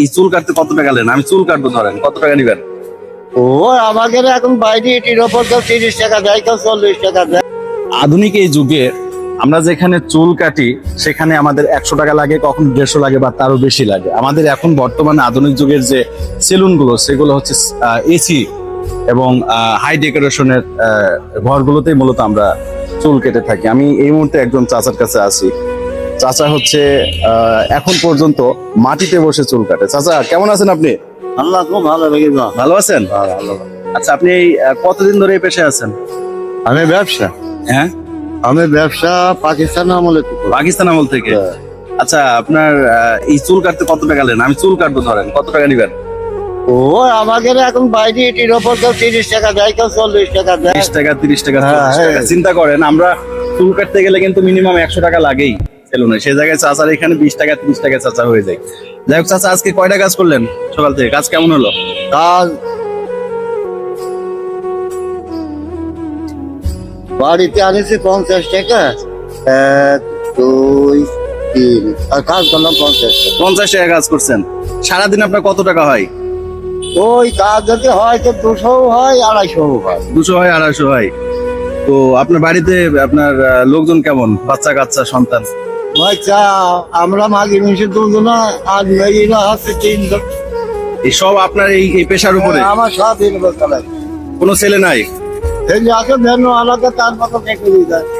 এই চুল কাটতে কত টাকা নেন? আমি চুল কাটবো ধরেন কত টাকা নিবেন? ও আমাদের এখন বাইরে এটির ওপর কেউ তিরিশ টাকা দেয় কেউ চল্লিশ টাকা দেয়। আধুনিক এই যুগে আমরা যেখানে চুল কাটি সেখানে আমাদের একশো টাকা লাগে কখন দেড়শো লাগে বা তারও বেশি লাগে। আমাদের এখন বর্তমানে আধুনিক যুগের যে সেলুনগুলো সেগুলো হচ্ছে এসি এবং হাই ডেকোরেশনের ঘরগুলোতেই মূলত আমরা চুল কেটে থাকি। আমি এই মুহূর্তে একজন চাচার কাছে আছি। চাচা হচ্ছে এখন পর্যন্ত মাটিতে বসে চুল কাটে। চাচা কেমন আছেন আপনি? আল্লাহ খুব ভালো ভালো আছেন? আচ্ছা আপনি কতদিন ধরে এই পেশায় আছেন? আমি ব্যবসা। হ্যাঁ? আমি ব্যবসা পাকিস্তান আমলে পাকিস্তান আমল থেকে? আচ্ছা আপনার এই চুল কাটতে কত টাকা নেন? আমি চুল কাটবো ধরেন কত টাকা নেবেন? ও আমাদের এখন বাইরে এটির ওপর কেউ তিরিশ টাকা দেয় কেউ চল্লিশ টাকা দেয়। বিশ টাকা তিরিশ টাকা হ্যাঁ, হ্যাঁ। চিন্তা করেন আমরা চুল কাটতে গেলে কিন্তু মিনিমাম একশো টাকা লাগেই। সেলুনে সেই জায়গায় চাচার এখানে বিশ টাকা তিরিশ টাকা চাচা হয়ে যায়। যাই হোক চাচা আজকে কয়টা কাজ করলেন সকাল থেকে? কাজ কেমন হলো? কাজ বাড়িতে আনিছি পঞ্চাশ টাকা এক দুই তিন। আর কাজ করলাম পঞ্চাশ টাকা। পঞ্চাশ টাকা কাজ করছেন। সারাদিন আপনার কত টাকা হয়? ওই কাজ যদি হয় তো দুশো হয় আড়াইশো হয়। দুশো হয় আড়াইশো হয়। তো আপনার বাড়িতে আপনার লোকজন কেমন? বাচ্চা কাচ্চা সন্তান? আমরা মাঝে মিশে দুজনা আর মেয়েরা আছে তিনজন এই সব আপনার এই এই পেশার উপরে? আমার সব ইনভেস্টার কোনো ছেলে নাই?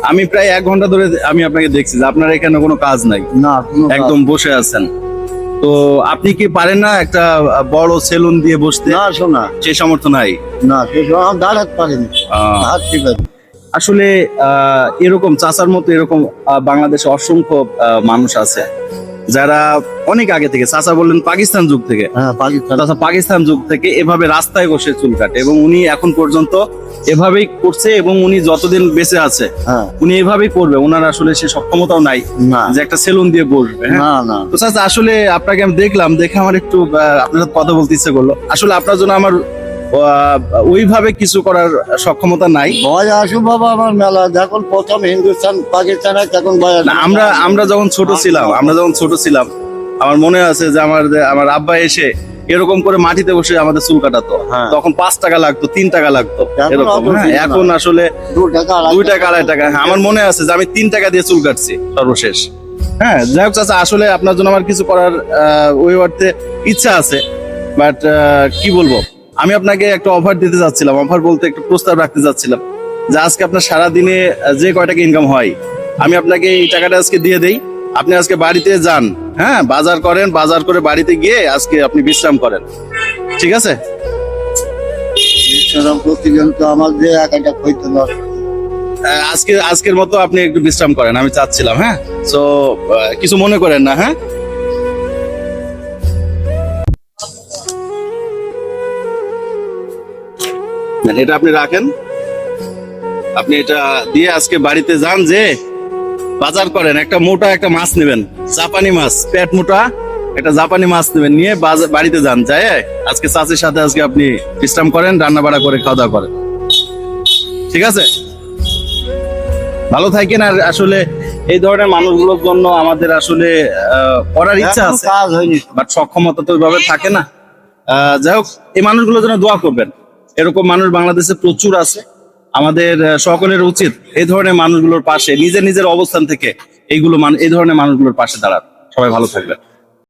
আমি প্রায় এক ঘণ্টা ধরে আমি আপনাকে দেখছি যে আপনার এখানে কোনো কাজ নাই। না একদম বসে আছেন। তো আপনি কি পারেন না একটা বড় সেলুন দিয়ে বসতে? না শোনা। সেই সামর্থ্য নাই। না সে দাঁড়াতে পারিনি। আহ, হাঁটতে পারি। আসলে এরকম চাচার মতো এরকম বাংলাদেশে অসংখ্য মানুষ আছে যারা অনেক আগে থেকে চাচা বললেন পাকিস্তান যুগ থেকে। হ্যাঁ পাকিস্তান। যুগ থেকে এভাবে রাস্তায় বসে চুল কাটে এবং উনি এখন পর্যন্ত এভাবেই করছে এবং উনি যতদিন বেঁচে আছে হ্যাঁ। উনি এভাবেই করবে। ওনার আসলে সে সক্ষমতাও নাই যে একটা সেলুন দিয়ে বসবে হ্যাঁ? তো চাচা আসলে আপনাকে আমি দেখলাম দেখে আমার একটু আপনার সাথে কথা বলতে ইচ্ছে করল। আসলে আপনার জন্য আমার ওইভাবে কিছু করার সক্ষমতা নাই। ভয় আসু বাবা আমার মেলা। যখন প্রথম হিন্দুস্তান পাকিস্তানে তখন ভয় আমরা আমরা যখন ছোট ছিলাম আমরা যখন ছোট ছিলাম আমার মনে আছে যে আমার আমার আব্বা এসে এরকম করে মাটিতে বসে আমাদের চুল কাটাতো। হ্যাঁ। তখন পাঁচ টাকা লাগতো তিন টাকা লাগতো এখন এরকম। হ্যাঁ, এখন আসলে দুই টাকা আড়াই টাকা। হ্যাঁ, আমার মনে আছে যে আমি তিন টাকা দিয়ে চুল কাটছি সর্বশেষ। হ্যাঁ যাই হোক চাচা আসলে আপনার জন্য আমার কিছু করার ওই অর্থে ইচ্ছা আছে। বাট কি বলব? আমি আপনাকে একটা অফার দিতে যাচ্ছিলাম। অফার বলতে একটা প্রস্তাব রাখতে যাচ্ছিলাম যে আজকে আপনার সারা দিনে যে কয় টাকা ইনকাম হয় আমি আপনাকে এই টাকাটা আজকে দিয়ে দেই। আপনি আজকে বাড়িতে যান হ্যাঁ বাজার করেন বাজার করে বাড়িতে গিয়ে আজকে আপনি বিশ্রাম করেন। ঠিক আছে? আজকে আজকের মতো আপনি একটু বিশ্রাম করেন আমি চাচ্ছিলাম হ্যাঁ? তো কিছু মনে করেন না হ্যাঁ? নেন, এটা আপনি রাখেন। আপনি এটা দিয়ে আজকে বাড়িতে যান যে বাজার করেন। একটা মোটা একটা মাছ নেবেন। জাপানি মাছ পেট মোটা একটা জাপানি মাছ নেবেন। নিয়ে বাড়িতে যান যায়। আজকে চাচির সাথে আজকে আপনি বিশ্রাম করেন রান্না বাড়া করে খাওয়া দাওয়া করেন। ঠিক আছে? ভালো থাকেন। আর আসলে এই ধরনের মানুষগুলোর জন্য আমাদের আসলে আহ, করার ইচ্ছা আছে। কাজ হয়নি। বাট সক্ষমতা তো ওইভাবে থাকে না। আহ, যাই হোক এই মানুষগুলোর জন্য দোয়া করবেন। এরকম মানুষ বাংলাদেশে প্রচুর আছে। আমাদের সকলের উচিত এই ধরনের মানুষগুলোর পাশে, নিজের নিজের অবস্থান থেকে এইগুলো এই ধরনের মানুষগুলোর পাশে দাঁড়ান। সবাই ভালো থাকবেন।